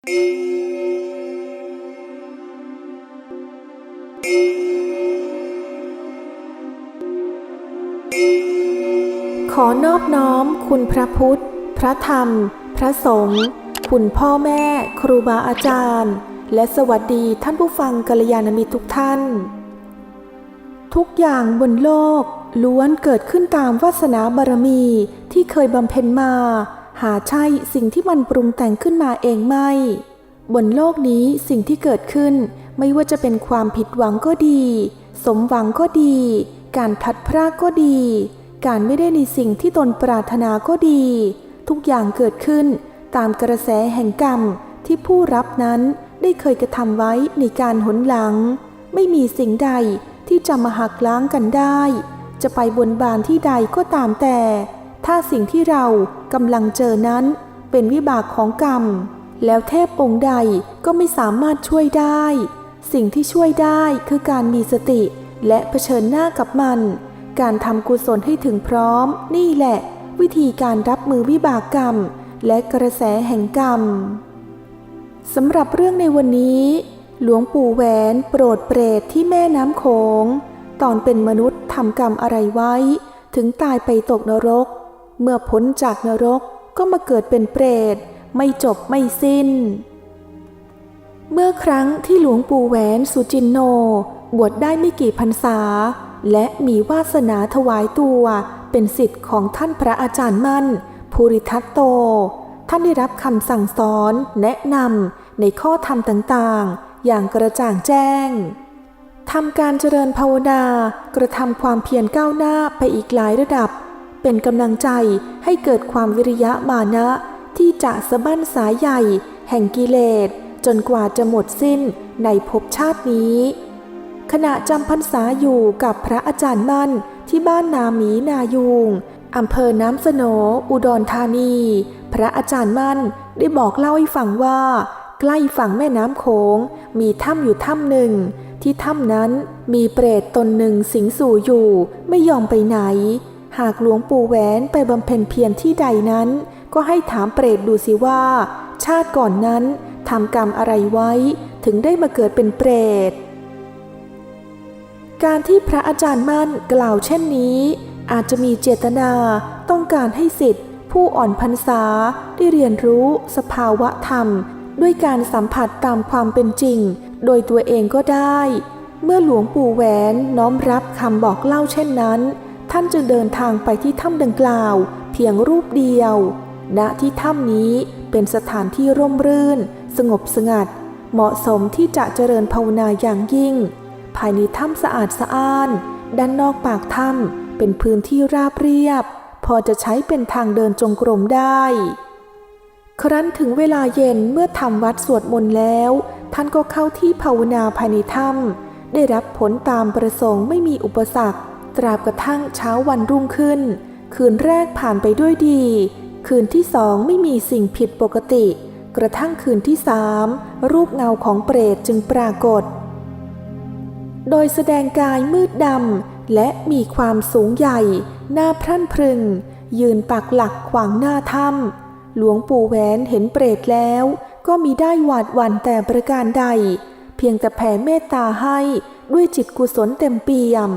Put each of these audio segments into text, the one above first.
ขอนอบน้อมคุณพระพุทธ พระธรรม พระสงฆ์คุณพ่อแม่ ครูบาอาจารย์ และสวัสดีท่านผู้ฟังกัลยาณมิตรทุกท่าน ทุกอย่างบนโลกล้วนเกิดขึ้นตามวาสนาบารมีที่เคยบำเพ็ญมา หาใช่สิ่งที่มันปรุงแต่งขึ้นมาเองไม่ บนโลกนี้สิ่งที่เกิดขึ้น ไม่ว่าจะเป็นความผิดหวังก็ดี สมหวังก็ดี การพลัดพรากก็ดี การไม่ได้ในสิ่งที่ตนปรารถนาก็ดี ทุกอย่างเกิดขึ้น ตามกระแสแห่งกรรมที่ผู้รับนั้นได้เคยกระทำไว้ในการหนหลัง ไม่มีสิ่งใดที่จะมาหักล้างกันได้ จะไปบนบานที่ใดก็ตามแต่ ถ้าสิ่งที่เรากำลังเจอนั้น เป็นวิบากของกรรม แล้วเทพองค์ใดก็ไม่สามารถช่วยได้ สิ่งที่ช่วยได้คือการมีสติ และเผชิญหน้ากับมัน การทำกุศลให้ถึงพร้อม นี่แหละ วิธีการรับมือวิบากกรรม และกระแสแห่งกรรมสำหรับเรื่องในวันนี้ หลวงปู่แหวนโปรดเปรตที่แม่น้ำโขง ตอนเป็นมนุษย์ทำกรรมอะไรไว้ ถึงตายไปตกนรก เมื่อพ้นจากนรกก็มาเกิดเป็นเปรต ไม่จบไม่สิ้น เมื่อครั้งที่หลวงปู่แหวนสุจินโน บวชได้ไม่กี่พรรษา และมีวาสนาถวายตัวเป็นสิทธิ์ของท่านพระอาจารย์มั่น ภูริทัตโต ท่านได้รับคำสั่งสอนแนะนำในข้อธรรมต่างๆ อย่างกระจ่างแจ้งทำการเจริญภาวนากระทำความเพียรก้าวหน้าไปอีกหลายระดับ เป็นกำลังใจให้เกิดความวิริยะมานะ ที่จะสะบั้นสายใหญ่ แห่งกิเลส จนกว่าจะหมดสิ้นในภพชาตินี้ ขณะจำพรรษาอยู่กับพระอาจารย์มั่นที่บ้านนาหมีนายูงอำเภอน้ำสโหนอุดรธานี พระอาจารย์มั่นได้บอกเล่าให้ฟังว่า ใกล้ฝั่งแม่น้ำโขงมีถ้ำอยู่ถ้ำหนึ่ง ที่ถ้ำนั้นมีเปรตตนหนึ่งสิงสู่อยู่ไม่ยอมไปไหน หากหลวงปู่แหวนไปบำเพ็ญเพียรที่ใดนั้น ก็ให้ถามเปรตดูสิว่า ชาติก่อนนั้นทำกรรมอะไรไว้ถึงได้มาเกิดเป็นเปรต การที่พระอาจารย์มั่นกล่าวเช่นนี้ อาจจะมีเจตนาต้องการให้สิทธิ์ ผู้อ่อนพรรษาได้เรียนรู้สภาวะธรรม ด้วยการสัมผัสตามความเป็นจริง โดยตัวเองก็ได้ เมื่อหลวงปู่แหวนน้อมรับคำบอกเล่าเช่นนั้น ท่านจึงเดินทางไปที่ถ้ำดังกล่าว เพียงรูปเดียว ณที่ถ้ำนี้เป็นสถานที่ร่มรื่น สงบสงัด เหมาะสมที่จะเจริญภาวนาอย่างยิ่ง ภายในถ้ำสะอาดสะอ้าน ด้านนอกปากถ้ำเป็นพื้นที่ราบเรียบ พอจะใช้เป็นทางเดินจงกรมได้ ครั้นถึงเวลาเย็นเมื่อทำวัดสวดมนต์แล้ว ท่านก็เข้าที่ภาวนาภายในถ้ำได้รับผลตามประสงค์ไม่มีอุปสรรค ตราบกระทั่งเช้าวันรุ่งขึ้น คืนแรกผ่านไปด้วยดี คืนที่สองไม่มีสิ่งผิดปกติ กระทั่งคืนที่สามรูปเงาของเปรตจึงปรากฏ โดยแสดงกายมืดดำและมีความสูงใหญ่ หน้าพรั่นพรึง ยืนปักหลักขวางหน้าถ้ำหลวงปู่แหวนเห็นเปรตแล้ว ก็มีได้หวาดหวั่นแต่ประการใด เพียงแต่แผ่เมตตาให้ด้วยจิตกุศลเต็มเปี่ยม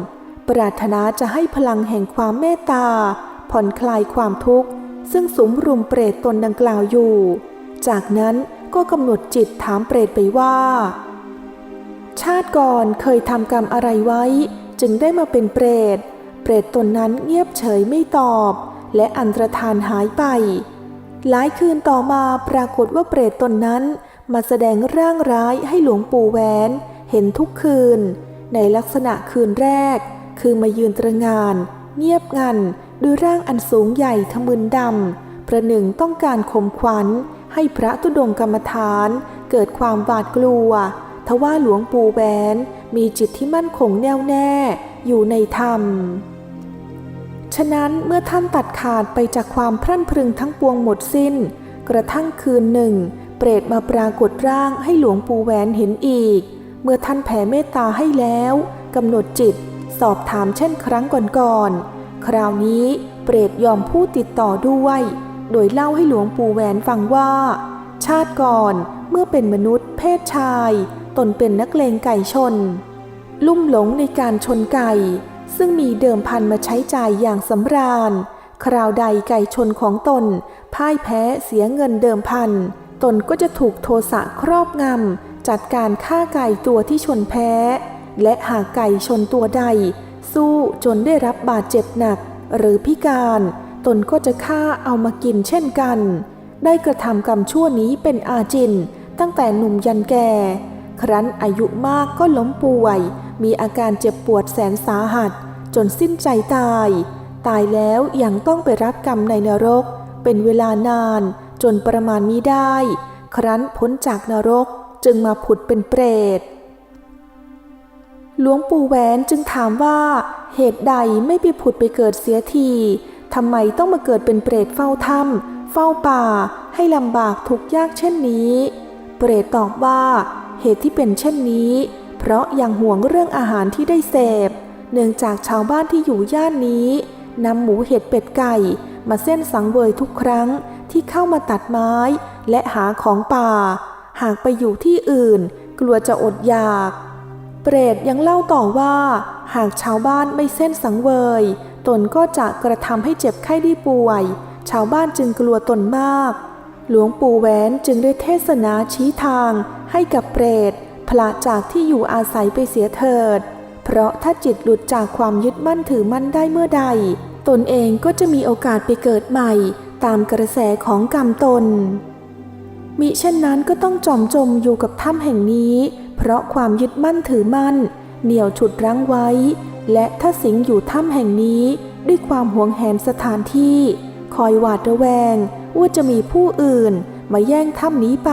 ปรารถนาจะให้พลังแห่งความเมตตา ผ่อนคลายความทุกข์ ซึ่งสุมรุมเปรตตนดังกล่าวอยู่ จากนั้นก็กำหนดจิตถามเปรตไปว่า ชาติก่อนเคยทำกรรมอะไรไว้ จึงได้มาเป็นเปรต เปรตตนนั้นเงียบเฉยไม่ตอบ และอันตรธานหายไป หลายคืนต่อมาปรากฏว่าเปรตตนนั้นมาแสดงร่างร้ายให้หลวงปู่แหวน เห็นทุกคืน ในลักษณะคืนแรก คือมายืนตระงาน เงียบงันด้วยร่างอันสูงใหญ่ทะมึนดำประหนึ่งต้องการข่มขวัญ ให้พระตุดงกรรมฐาน เกิดความหวาดกลัว ทว่าหลวงปู่แหวนมีจิตที่มั่นคงแน่วแน่อยู่ในธรรม ฉะนั้นเมื่อท่านตัดขาดไปจากความพรั่นพรึงทั้งปวงหมดสิ้น กระทั่งคืนหนึ่ง เปรตมาปรากฏร่างให้หลวงปู่แหวนเห็นอีก เมื่อท่านแผ่เมตตาให้แล้วกำหนดจิต สอบถามเช่นครั้งก่อนๆ คราวนี้เปรตยอมพูดติดต่อด้วย โดยเล่าให้หลวงปู่แหวนฟังว่า ชาติก่อนเมื่อเป็นมนุษย์ เพศชาย ตนเป็นนักเลงไก่ชน ลุ่มหลงในการชนไก่ ซึ่งมีเดิมพันมาใช้จ่ายอย่างสำราญ คราวใดไก่ชนของตน พ่ายแพ้เสียเงินเดิมพัน ตนก็จะถูกโทสะครอบงำจัดการฆ่าไก่ตัวที่ชนแพ้ และหากไก่ชนตัวใด สู้จนได้รับบาดเจ็บหนัก หรือพิการ ตนก็จะฆ่าเอามากินเช่นกัน ได้กระทำกรรมชั่วนี้เป็นอาจิน ตั้งแต่หนุ่มยันแก่ ครั้นอายุมากก็ล้มป่วย มีอาการเจ็บปวดแสนสาหัส จนสิ้นใจตาย ตายแล้วยังต้องไปรับกรรมในนรก เป็นเวลานานจนประมาณมิได้ ครั้นพ้นจากนรกจึงมาผุดเป็นเปรต หลวงปู่แหวนจึงถามว่า เหตุใดไม่ไปผุดไปเกิดเสียทีทำไมต้องมาเกิดเป็นเปรตเฝ้าถ้ำเฝ้าป่า ให้ลำบากทุกยากเช่นนี้ เปรตตอบว่า เหตุที่เป็นเช่นนี้ เพราะยังห่วงเรื่องอาหารที่ได้เสพ เนื่องจากชาวบ้านที่อยู่ย่านนี้นำหมูเห็ดเป็ดไก่ มาเส้นสังเวยทุกครั้งที่เข้ามาตัดไม้ และหาของป่า หากไปอยู่ที่อื่น กลัวจะอดอยาก เปรตยังเล่าต่อว่า หากชาวบ้านไม่เส้นสังเวย ตนก็จะกระทำให้เจ็บไข้ได้ป่วย ชาวบ้านจึงกลัวตนมาก หลวงปู่แหวนจึงได้เทศนาชี้ทางให้กับเปรตพละจากที่อยู่อาศัยไปเสียเถิด เพราะถ้าจิตหลุดจากความยึดมั่นถือมั่นได้เมื่อใด ตนเองก็จะมีโอกาสไปเกิดใหม่ ตามกระแสของกรรมตนมิเช่นนั้นก็ต้องจอมจมอยู่กับถ้ำแห่งนี้ เพราะความยึดมั่นถือมั่น เหนี่ยวฉุดรั้งไว้ และถ้าสิงอยู่ถ้ำแห่งนี้ด้วยความหวงแหนสถานที่ คอยหวาดระแวง ว่าจะมีผู้อื่นมาแย่งถ้ำนี้ไป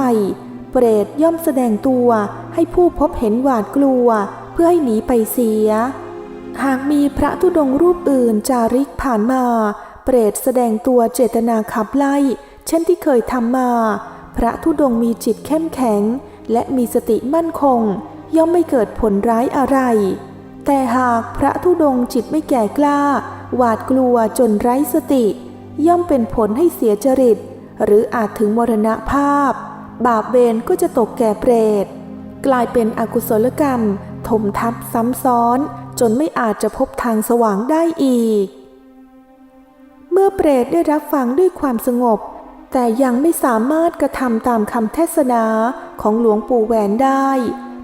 เปรตย่อมแสดงตัวให้ผู้พบเห็นหวาดกลัว เพื่อให้หนีไปเสีย หากมีพระธุดงรูปอื่นจาริกผ่านมา เปรตแสดงตัวเจตนาขับไล่ เช่นที่เคยทำมา พระธุดงมีจิตเข้มแข็ง และมีสติมั่นคง ย่อมไม่เกิดผลร้ายอะไร แต่หากพระธุดงจิตไม่แก่กล้า หวาดกลัวจนไร้สติ ย่อมเป็นผลให้เสียจริต หรืออาจถึงมรณภาพ บาปเวรก็จะตกแก่เปรต กลายเป็นอกุศลกรรม ถมทับซ้ำซ้อน จนไม่อาจจะพบทางสว่างได้อีก เมื่อเปรตได้รับฟังด้วยความสงบ แต่ยังไม่สามารถกระทำตามคำเทศนาของหลวงปู่แหวนได้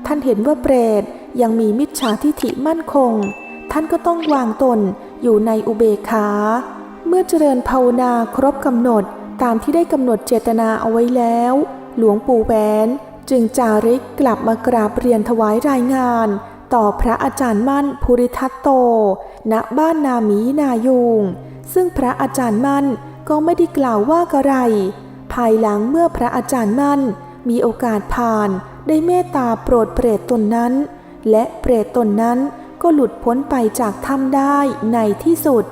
ท่านเห็นว่าเปรตยังมีมิจฉาทิฐิมั่นคง ท่านก็ต้องวางตนอยู่ในอุเบกขา เมื่อเจริญภาวนาครบกำหนดตามที่ได้กำหนดเจตนาเอาไว้แล้ว หลวงปู่แหวนจึงจาริกกลับมากราบเรียนถวายรายงาน ต่อพระอาจารย์มั่นภูริทัตโต ณ บ้านนาหมีนายูงซึ่งพระอาจารย์มั่น ก็ไม่ได้กล่าวว่ากะไร ภายหลังเมื่อพระอาจารย์มั่น มีโอกาสผ่านได้เมตตาโปรดเปรตตนนั้น และเปรตตนนั้นก็หลุดพ้นไปจากถ้ำได้ในที่สุด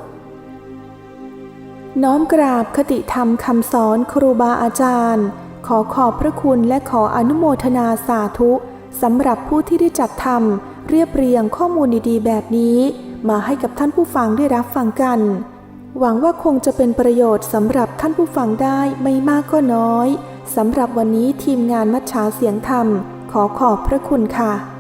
น้อมกราบคติธรรมคำสอนครูบาอาจารย์ ขอขอบพระคุณและขออนุโมทนาสาธุสำหรับผู้ที่ได้จัดทำเรียบเรียงข้อมูลดีๆ แบบนี้ มาให้กับท่านผู้ฟังได้รับฟังกัน หวังว่าคงจะเป็นประโยชน์สำหรับท่านผู้ฟังได้ไม่มากก็น้อยสำหรับวันนี้ทีมงานมัชชาเสียงธรรม ขอขอบพระคุณค่ะ